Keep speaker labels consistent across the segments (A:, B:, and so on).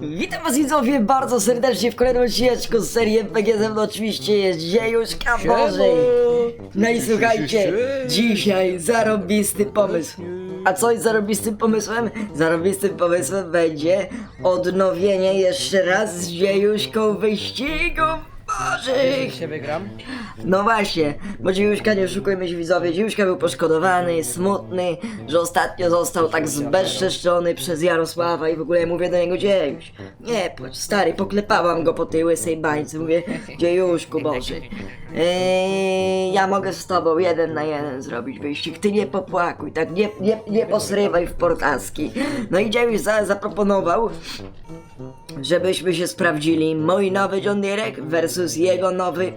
A: Witam was widzowie bardzo serdecznie w kolejnym odcineczku z serii MPG ze mną oczywiście jest Dziejuszka Bożej. No i słuchajcie, dzisiaj zarobisty pomysł. A co jest zarobistym pomysłem? Zarobistym pomysłem będzie odnowienie jeszcze raz z Dziejuszką wyścigów Bożych.
B: się wygram?
A: No właśnie, bo Dziuszka, nie oszukujmy się widzowie, Dziuszka był poszkodowany, smutny, że ostatnio został tak zbezczeszczony przez Jarosława i w ogóle mówię do niego Dziejuś. Nie, po- stary, poklepałam go po tej łysej bańce, mówię Dziejuszku Boże. Eee, ja mogę z tobą jeden na jeden zrobić wyścig, ty nie popłakuj, tak nie, nie, nie posrywaj w portaski. No i Dziejuś za, zaproponował, żebyśmy się sprawdzili mój nowy John Deere versus jego nowy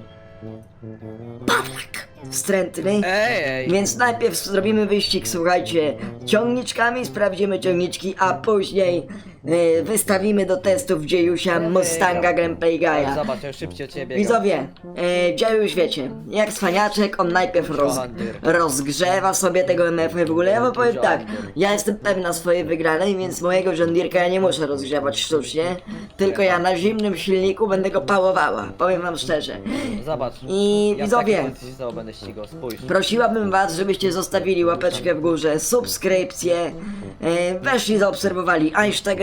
A: Pawlak wstrętny.
B: Ej, ej!
A: Więc najpierw zrobimy wyścig, słuchajcie, ciągniczkami, sprawdzimy ciągniczki, a później e, wystawimy do testów Dziejusia Mustanga Grand Play Guy'a.
B: Zobacz, ja szybciej od ciebie.
A: Widzowie, e, Dziejuś wiecie, jak cwaniaczek, on najpierw roz, rozgrzewa sobie tego MF-u i w ogóle, ja wam powiem tak, ja jestem pewna swojej wygranej, więc mojego żondirka ja nie muszę rozgrzewać sztucznie, tylko ja na zimnym silniku będę go pałowała, powiem wam szczerze.
B: Zobacz.
A: I
B: ja w
A: widzowie,
B: takiej pozycji znowu będę ścigał, spójrz.
A: Prosiłabym was, żebyście zostawili łapeczkę w górze, subskrypcję, e, weszli, zaobserwowali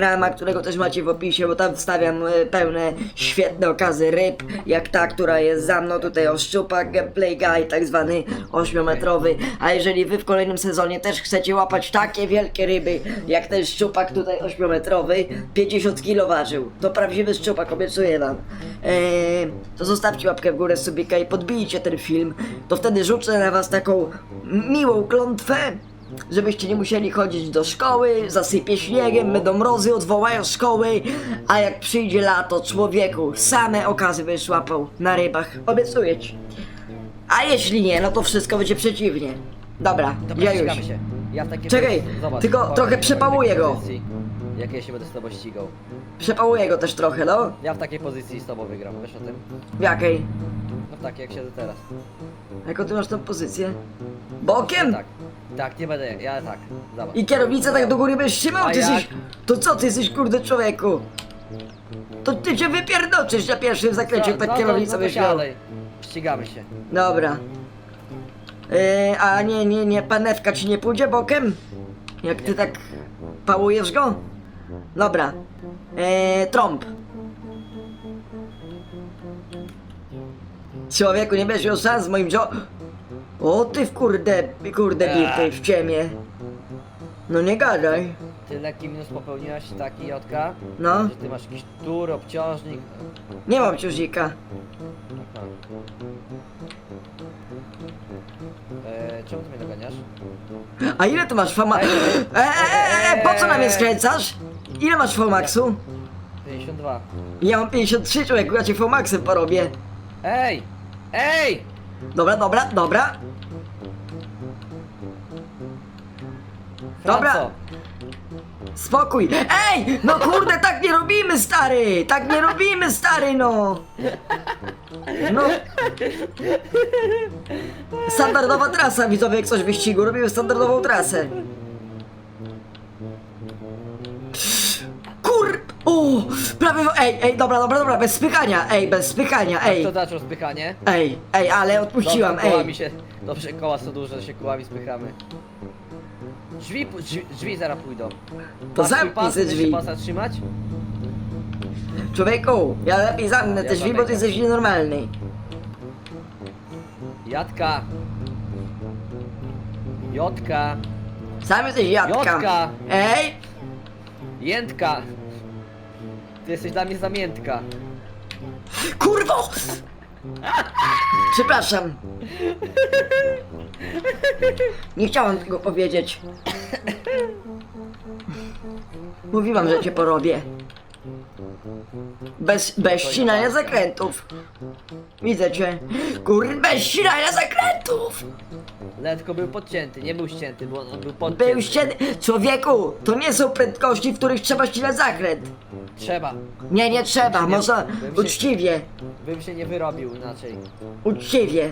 A: Instagrama, którego też macie w opisie, bo tam wstawiam e, pełne świetne okazy ryb, jak ta, która jest za mną tutaj o szczupak, gameplay guy, tak zwany 8-metrowy, a jeżeli wy w kolejnym sezonie też chcecie łapać takie wielkie ryby, jak ten szczupak tutaj 8-metrowy, 50 kg ważył, to prawdziwy szczupak, obiecuję wam, e, to zostawcie łapkę w górę subika i podbijcie ten film, to wtedy rzucę na was taką miłą klątwę, żebyście nie musieli chodzić do szkoły, zasypie śniegiem, będą mrozy, odwołają szkoły, a jak przyjdzie lato, człowieku, same okazy będziesz łapał na rybach, obiecuję ci. A jeśli nie, no to wszystko będzie przeciwnie. Dobra,
B: Dobra,
A: ja już.
B: ścigamy się. Ja w
A: Czekaj,
B: zobacz,
A: tylko
B: zobacz,
A: trochę przepałuję
B: w takiej
A: go.
B: pozycji, Jak ja się będę z tobą ścigał.
A: Przepałuję go też trochę, no.
B: Ja w takiej pozycji z tobą wygram, wiesz o tym?
A: W jakiej?
B: No takiej jak siedzę teraz.
A: Jaką ty masz tą pozycję? Bokiem?
B: Tak. Tak, nie będę, ja tak. Zobacz.
A: I kierownicę tak do góry będziesz trzymał?
B: A
A: Ty
B: jak?
A: jesteś... To co ty jesteś kurde człowieku? To ty cię wypierdoczysz na pierwszym zakręcie, jak tak kierownicę
B: no to
A: byś miał.
B: siadaj. Ścigamy się.
A: Dobra. Yy, a nie, nie, nie, panewka ci nie pójdzie bokiem? Jak ty tak pałujesz go? Dobra. Yy, trąb. Człowieku, nie będziesz miał szans moim jo... O ty w kurde, kurde bitej w ciemię. No nie gadaj.
B: Ty lekki minus popełniłaś taki Jotka,
A: No.
B: że ty masz jakiś tur, obciążnik.
A: Nie mam ciążnika.
B: Aha. E, czemu ty mnie doganiasz?
A: A ile ty masz fama... Eee, eee, po co na mnie skręcasz? Ile masz Fomaxu?
B: 52.
A: Ja mam 53 człowieku, ja cię Fomaxem porobię.
B: Ej! Ej!
A: Dobra, dobra, dobra. Dobra.
B: Franco!
A: Spokój. Ej! No kurde, tak nie robimy, stary! Tak nie robimy, stary, no! No. Standardowa trasa, widzowie, jak coś w wyścigu. Robimy standardową trasę. O! Prawie... Ej, ej, dobra, dobra, dobra, bez spychania, ej, bez spychania, ej.
B: To zaczął spychanie.
A: Ej, ej, ale odpuściłam,
B: Dobrze, kołami
A: ej.
B: się. Dobrze, koła są duże, że się kołami spychamy. Drzwi, pu- drzwi, drzwi zaraz pójdą.
A: To
B: Masz swój
A: zamknij
B: pas,
A: te drzwi.
B: pasa trzymać?
A: Człowieku, ja lepiej zamknę te
B: Ja
A: drzwi, bo ty
B: zamykam.
A: jesteś nienormalny.
B: Jadka! Jotka!
A: Sam jesteś jadka.
B: Jotka.
A: Ej!
B: Jętka! Ty jesteś dla mnie zamiętka.
A: Kurwo! Przepraszam. Nie chciałam tego powiedzieć. Mówiłam, że cię porobię. Bez, bez ścinania zakrętów. Widzę cię. Kur, bez ścinania zakrętów!
B: Letko był podcięty, nie był ścięty, bo on był podcięty.
A: Był ścien... Człowieku, to nie są prędkości, w których trzeba ścinać zakręt.
B: Trzeba.
A: Nie, nie trzeba,
B: się-
A: uczciwie.
B: Bym się nie wyrobił inaczej.
A: Uczciwie.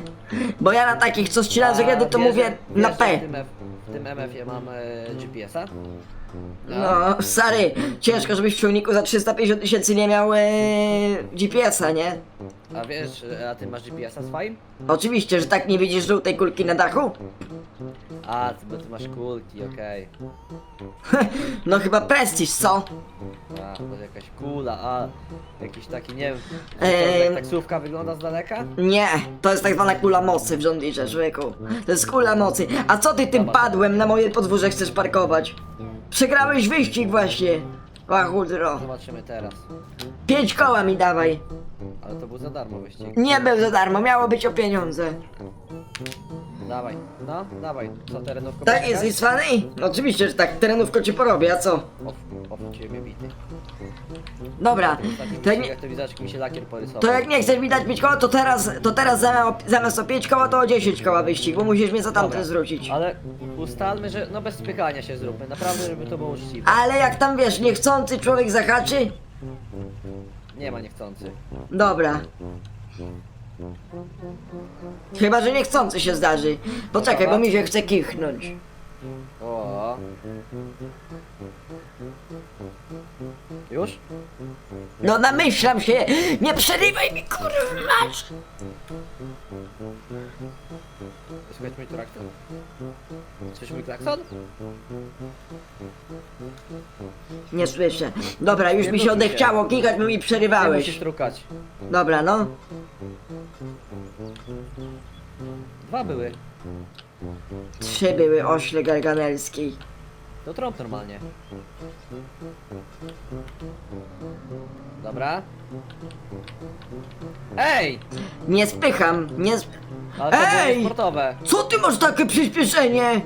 A: Bo ja na takich, co ścinają zakręty, to
B: wiesz,
A: mówię na
B: wiesz, że
A: P.
B: W tym, F, w tym MF-ie mam e, GPS-a.
A: No, stary, ciężko, żebyś w ciągniku za 350 tysięcy nie miał e, GPS-a, nie?
B: A wiesz, a ty masz GPS-a swoim?
A: Oczywiście, że tak nie widzisz żółtej kulki na dachu?
B: A, ty, bo ty masz kulki, okej.
A: No chyba prestiż, co?
B: A, to jakaś kula, a jakiś taki, nie wiem,
A: Eee.
B: jak taksówka wygląda z daleka?
A: Nie, to jest tak zwana kula mocy w Deere, człowieku. To jest kula mocy. A co ty tym padłem na moje podwórze chcesz parkować? Przegrałeś wyścig właśnie. Łachudro.
B: Zobaczymy teraz.
A: Pięć koła mi dawaj.
B: Ale to był za darmo wyścig.
A: Nie był za darmo, miało być o pieniądze.
B: Dawaj, no, dawaj, co terenówko
A: Tak
B: poczekać?
A: jest, Iswany? Oczywiście, że tak, terenówko ci porobię, a co?
B: Of, of, ciebie bity.
A: Dobra, to jak, nie,
B: to jak mi się lakier porysował.
A: to jak nie chcesz mi dać pięć koła, to teraz, to teraz zamiast, zamiast o pięć koła, to o 10 koła wyścig, bo musisz mnie za tamten
B: Dobra,
A: zwrócić.
B: Ale ustalmy, że no bez spychania się zróbmy, naprawdę, żeby to było uczciwe.
A: Ale jak tam wiesz, niechcący człowiek zahaczy?
B: Nie ma niechcący.
A: Dobra. Chyba, że niechcący się zdarzy. Poczekaj, bo mi się chce kichnąć.
B: O. Już?
A: No namyślam się! Nie przerywaj mi, kurwa!
B: Słychać mój traktor? Słyszsz mój klakson?
A: Nie słyszę. Dobra, już
B: Nie
A: mi się odechciało kichać, bo mi
B: Nie musisz
A: przerywałeś.
B: trukać.
A: Dobra, no.
B: Dwa były.
A: Trzy były ośle garganelskiej.
B: To trąb normalnie. Dobra. Ej!
A: Nie spycham, nie sp...
B: Ale to było
A: Ej!
B: sportowe.
A: Co ty masz takie przyspieszenie?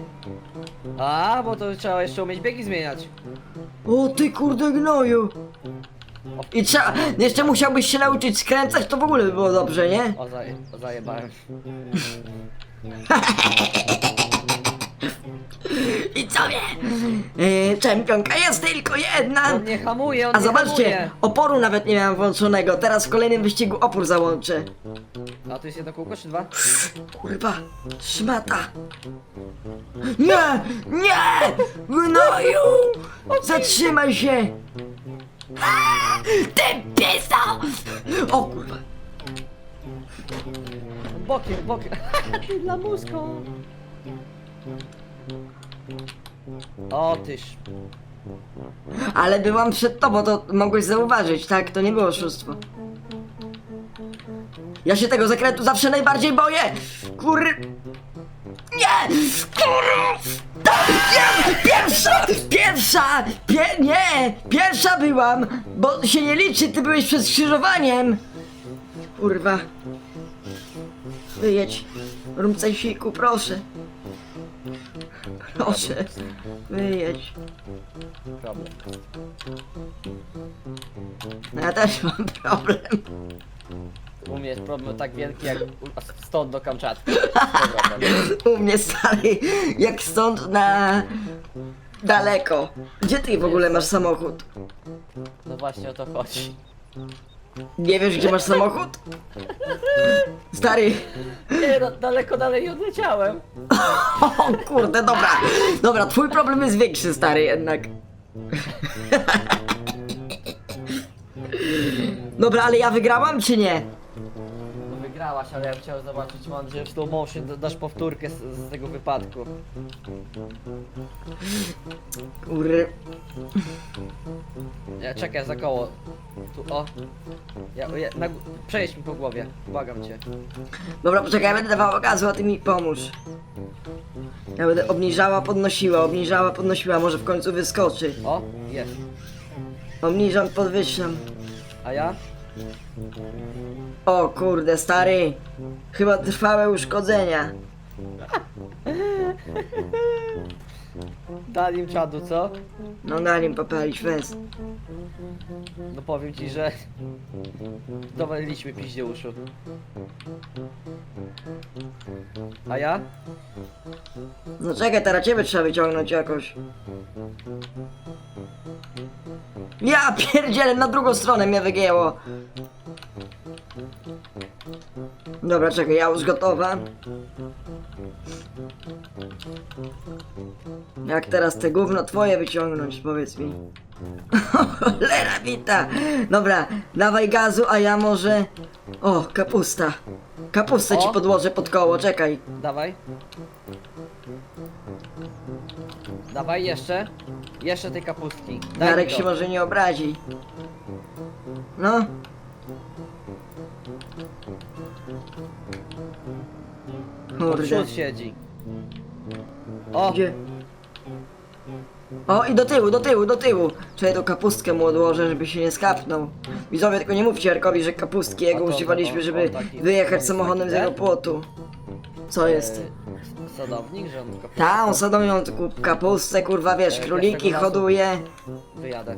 B: A, bo to trzeba jeszcze umieć biegi zmieniać.
A: O ty kurde gnoju. I trzeba... Jeszcze musiałbyś się nauczyć skręcać, to w ogóle by było dobrze, nie?
B: O, zaje, o zajebałem.
A: I co wie? Yy, czempionka jest tylko jedna.
B: On nie hamuje, on
A: A
B: nie
A: zobaczcie,
B: hamuje.
A: oporu nawet nie miałem włączonego. Teraz w kolejnym wyścigu opór załączę.
B: A tu jest jedno kółko czy dwa?
A: Kurwa, szmata. Nie, nie, gnoju! Zatrzymaj się! Ty pisa! O kurwa.
B: Bokiem, bokiem. Dla mózgu. O tyż.
A: Ale byłam przed tobą, to mogłeś zauważyć, tak? To nie było oszustwo. Ja się tego zakrętu zawsze najbardziej boję! Kur... Nie! Kur... Nie! Pierwsza! Pierwsza! Pie... Nie! Pierwsza byłam! Bo się nie liczy, ty byłeś przed skrzyżowaniem! Kurwa. Wyjedź. Rumcajsiku, proszę. Proszę. Wyjedź.
B: Problem.
A: No ja też mam problem.
B: U mnie jest problem tak wielki jak u- stąd do Kamczatki.
A: U mnie stary, jak stąd na daleko. Gdzie ty w ogóle masz samochód?
B: No właśnie o to chodzi.
A: Nie wiesz gdzie masz samochód? Stary,
B: Nie, no, daleko dalej nie odleciałem.
A: o kurde, dobra. Dobra, twój problem jest większy, stary, jednak. Dobra, ale ja wygrałam czy nie?
B: Wygrałaś, ale ja bym chciał zobaczyć, mam, że w slow motion da- dasz powtórkę z, z tego wypadku.
A: Kur...
B: Ja czekaj za koło. Tu, o. Ja, ja, na, gó- przejedź mi po głowie, błagam cię.
A: Dobra, poczekaj, ja będę dawała gazu, a ty mi pomóż. Ja będę obniżała, podnosiła, obniżała, podnosiła, może w końcu wyskoczy.
B: O, jest.
A: Obniżam, podwyższam.
B: A ja?
A: O kurde, stary. Chyba trwałe uszkodzenia.
B: Dali im czadu, co?
A: No na nim popalić fest.
B: No powiem ci, że... Dowaliliśmy piździe uszu. A ja?
A: No czekaj, teraz ciebie trzeba wyciągnąć jakoś. Ja pierdzielę, na drugą stronę mnie wygięło. Dobra, czekaj, ja już gotowa. Jak teraz te gówno twoje wyciągnąć, powiedz mi. Cholera bita! Dobra, dawaj gazu, a ja może... O, kapusta. Kapustę ci
B: O.
A: podłożę pod koło, czekaj.
B: Dawaj. Dawaj jeszcze. Jeszcze tej kapustki. Daj
A: Jarek
B: mi
A: się
B: to.
A: może nie obrazi. No.
B: Po
A: Kurde.
B: przód siedzi. O!
A: Gdzie? O i do tyłu, do tyłu, do tyłu. Czekaj, to kapustkę mu odłożę, żeby się nie skapnął. Widzowie, tylko nie mówcie Jarkowi, że kapustki jego używaliśmy, żeby wyjechać samochodem z
B: jest
A: jego płotu. Co jest?
B: E, Sadownik, że on kapustę
A: Ta, on sadomią kapustę, kurwa, wiesz,
B: E,
A: króliki hoduje.
B: wyjadę.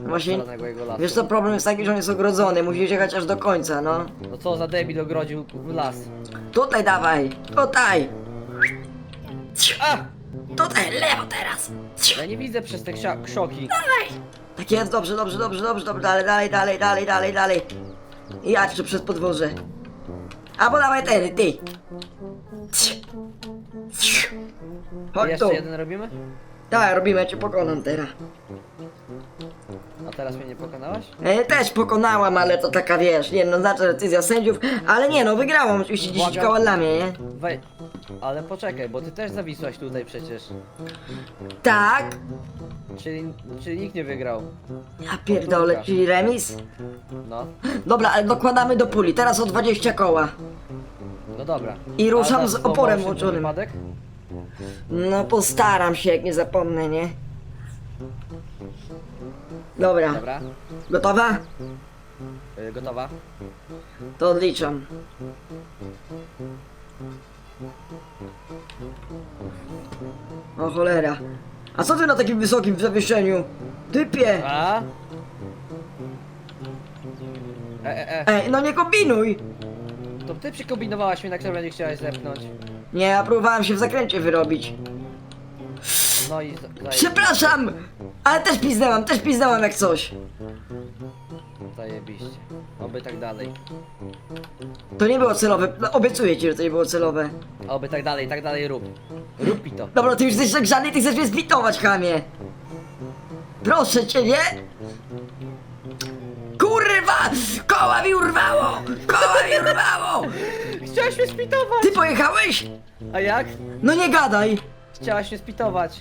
A: Właśnie,
B: Zielonego jego lasu.
A: wiesz co, problem jest taki, że on jest ogrodzony, musisz jechać aż do końca, no.
B: No co za debil ogrodził las.
A: Tutaj dawaj, tutaj.
B: A!
A: Tutaj, lewo teraz.
B: Ja nie widzę przez te ksia- krzoki.
A: Tak jest, dobrze, dobrze, dobrze, dobrze, dobrze, dalej, dalej, dalej, dalej, dalej, dalej. I ja jeszcze przez podwórze. Albo dawaj ten, ty. Chodź tu.
B: Jeszcze jeden robimy?
A: Tak, robimy, ja cię pokonam teraz.
B: Teraz mnie nie pokonałaś?
A: E, też pokonałam, ale to taka, wiesz, niejednoznaczna decyzja sędziów, ale nie no, wygrałam oczywiście 10
B: Błagam.
A: koła dla mnie, nie?
B: Wej. Ale poczekaj, bo ty też zawisłaś tutaj przecież.
A: Tak.
B: Czyli, czyli nikt nie wygrał.
A: Ja pierdolę, czyli remis?
B: No.
A: Dobra, ale dokładamy do puli, teraz o 20 koła.
B: No dobra.
A: I ruszam z oporem włączonym.
B: Wypadek?
A: No postaram się, jak nie zapomnę, nie? Dobra,
B: Dobra.
A: gotowa?
B: Y, gotowa?
A: To odliczam. O cholera. A co ty na takim wysokim zawieszeniu? Typie!
B: A? E, e, e.
A: Ej, no nie kombinuj!
B: To ty przykombinowałaś mnie, na które nie chciałaś zepchnąć.
A: Nie, ja próbowałem się w zakręcie wyrobić.
B: No i za- zaje,
A: Przepraszam! Ale też piznęłam, też piznęłam jak coś.
B: zajebiście. Oby tak dalej.
A: To nie było celowe, no, obiecuję ci, że to nie było celowe.
B: Oby tak dalej, tak dalej rób. Rób mi to.
A: Dobra, ty już jesteś tak żadny, ty chcesz mnie zbitować, chamie! Proszę cię, nie? Kurwa! Koła mi urwało! Koła mi urwało!
B: Chciałaś mnie spitować!
A: Ty pojechałeś?
B: A jak?
A: No nie gadaj!
B: Chciałaś mnie spitować.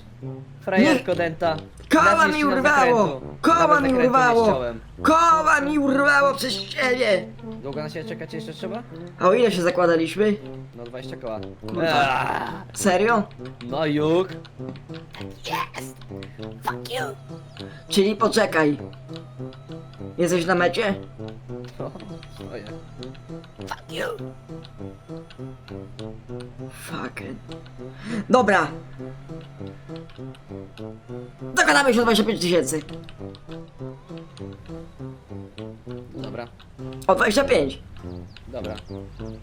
B: Frajerko denta.
A: Koła mi
B: na
A: urwało!
B: zakrętu.
A: Koła
B: Nawet
A: mi
B: zakrętu nie
A: urwało! Koła mi urwało przez ciebie!
B: Długo na siebie czekać jeszcze trzeba?
A: A o ile się zakładaliśmy?
B: No 20 koła. Eee,
A: Serio?
B: No juk.
A: Czyli poczekaj. Jesteś na mecie?
B: No, ojej.
A: Fuck. Dobra. Dogadamy się o 25 tysięcy.
B: Dobra,
A: O 25.
B: dobra.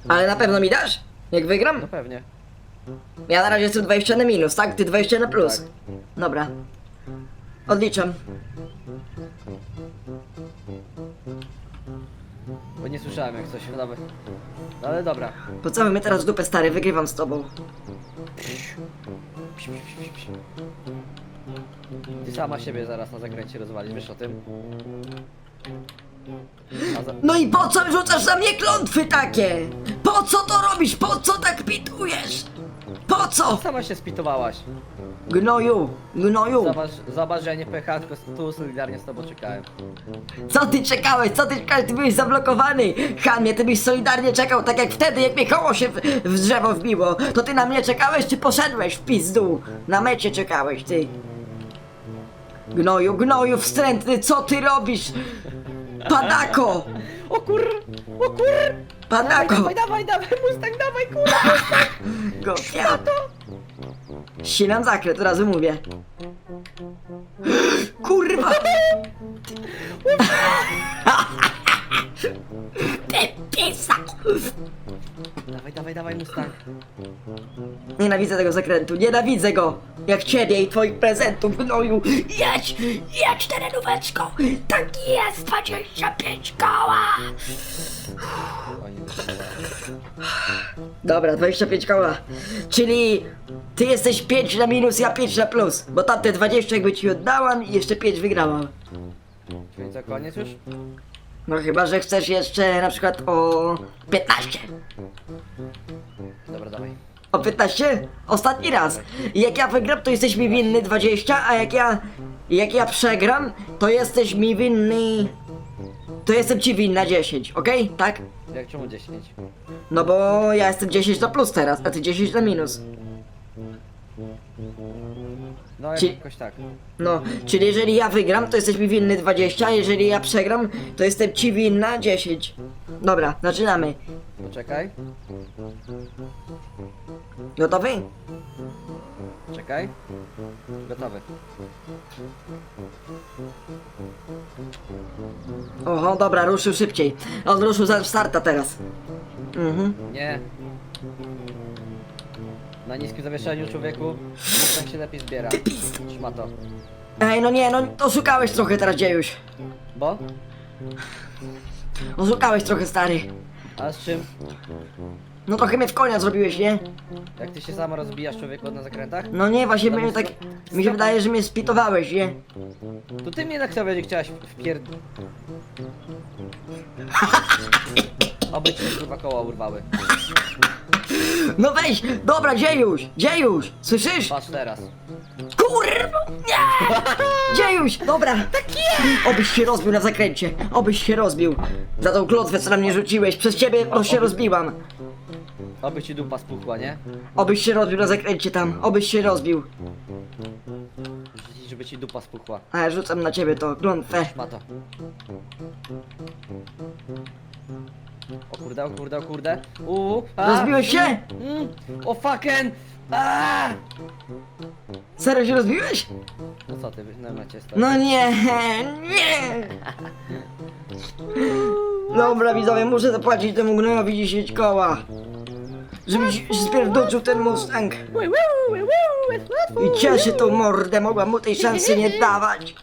A: Ale na pewno mi dasz? Jak wygram?
B: No pewnie.
A: Ja na razie jestem 20 na minus, tak? Ty 20 na plus.
B: Tak.
A: Dobra. Odliczam.
B: Bo nie słyszałem jak coś nawet. No ale dobra.
A: Pocałuj mnie teraz w dupę stary, wygrywam z tobą.
B: Ty sama siebie zaraz na zakręcie rozwalisz, wiesz o tym?
A: No i po co rzucasz na mnie klątwy takie? Po co to robisz? Po co tak pitujesz? Po co?
B: Sama się spitowałaś.
A: Gnoju, gnoju.
B: Zobacz, zobacz, że ja nie pojechałem, tylko tu solidarnie z tobą czekałem.
A: Co ty czekałeś? Co ty czekałeś? Ty byłeś zablokowany! Chamie, ty byś solidarnie czekał, tak jak wtedy, jak mnie koło się w, w drzewo wbiło. To ty na mnie czekałeś, czy poszedłeś w pizdu? Na mecie czekałeś, ty. Gnoju, gnoju wstrętny, co ty robisz? Padako!
B: O kur... O kur...
A: Padako!
B: Dawaj, dawaj, dawaj, Mustang, dawaj, kur...
A: Gofia! Silam zakręt, od razu mówię. Kurwa! Ty pisak!
B: Dawaj, dawaj, dawaj, Mustang.
A: Nienawidzę tego zakrętu, nienawidzę go! Jak ciebie i twoich prezentów, gnoju. Jedź, jedź terenóweczką. Tak jest, 25 koła. Dobra, 25 koła. Czyli ty jesteś 5 na minus, ja 5 na plus. Bo tamte 20 jakby ci oddałam i jeszcze 5 wygrałam.
B: Czyli co, koniec już?
A: No chyba, że chcesz jeszcze na przykład o 15.
B: Dobra, dawaj.
A: O 15? Ostatni raz. Jak ja wygram, to jesteś mi winny 20, a jak ja... Jak ja przegram, to jesteś mi winny... To jestem ci winna 10, okej? Tak?
B: Jak czemu 10?
A: No bo ja jestem 10 na plus teraz, a ty 10 na minus.
B: No
A: Ci-
B: jakoś tak.
A: No, czyli jeżeli ja wygram, to jesteś mi winny 20, a jeżeli ja przegram, to jestem ci winna 10. Dobra, zaczynamy.
B: Poczekaj,
A: Gotowy?
B: czekaj. Gotowy.
A: Oho, dobra, ruszył szybciej. On ruszył za starta teraz. Mhm.
B: Nie. Na niskim zawieszeniu człowieku Mustang się lepiej zbiera. Szmato.
A: Ej, no nie, no oszukałeś trochę teraz, dziejuś.
B: Bo?
A: Oszukałeś trochę, stary.
B: A z czym?
A: No trochę mnie w konia zrobiłeś, nie?
B: Jak ty się sama rozbijasz człowieku na zakrętach?
A: No nie, właśnie
B: No
A: mnie tak... Mi się wydaje, że mnie spitowałeś, nie?
B: To ty mnie na sobie nie chciałaś wpierd... Oby ci kurwa koła urwały.
A: No weź, dobra, dziejuś, dziejuś, słyszysz?
B: Patrz teraz.
A: Kurwa, nie! Dziejuś, dobra. Tak jest! Obyś się rozbił na zakręcie, obyś się rozbił. Za tą klątwę, co na mnie rzuciłeś, przez ciebie to się rozbiłam.
B: Oby ci dupa spuchła, nie?
A: Obyś się rozbił na zakręcie tam, obyś się rozbił.
B: Żeby ci dupa spuchła.
A: A ja rzucam na ciebie to klątwę.
B: Szmato. O kurde, o kurde, o kurde. Uuu, a,
A: Rozbiłeś się?
B: Mm, o fucking! A!
A: Serio się rozbiłeś?
B: No co ty, na stoi.
A: No nie, nie! Dobra widzowie, muszę zapłacić temu gnojowi 10 koła. Żeby ci- się spierdolił ten Mustang. I cieszy tą mordę, mogłam mu tej szansy nie dawać.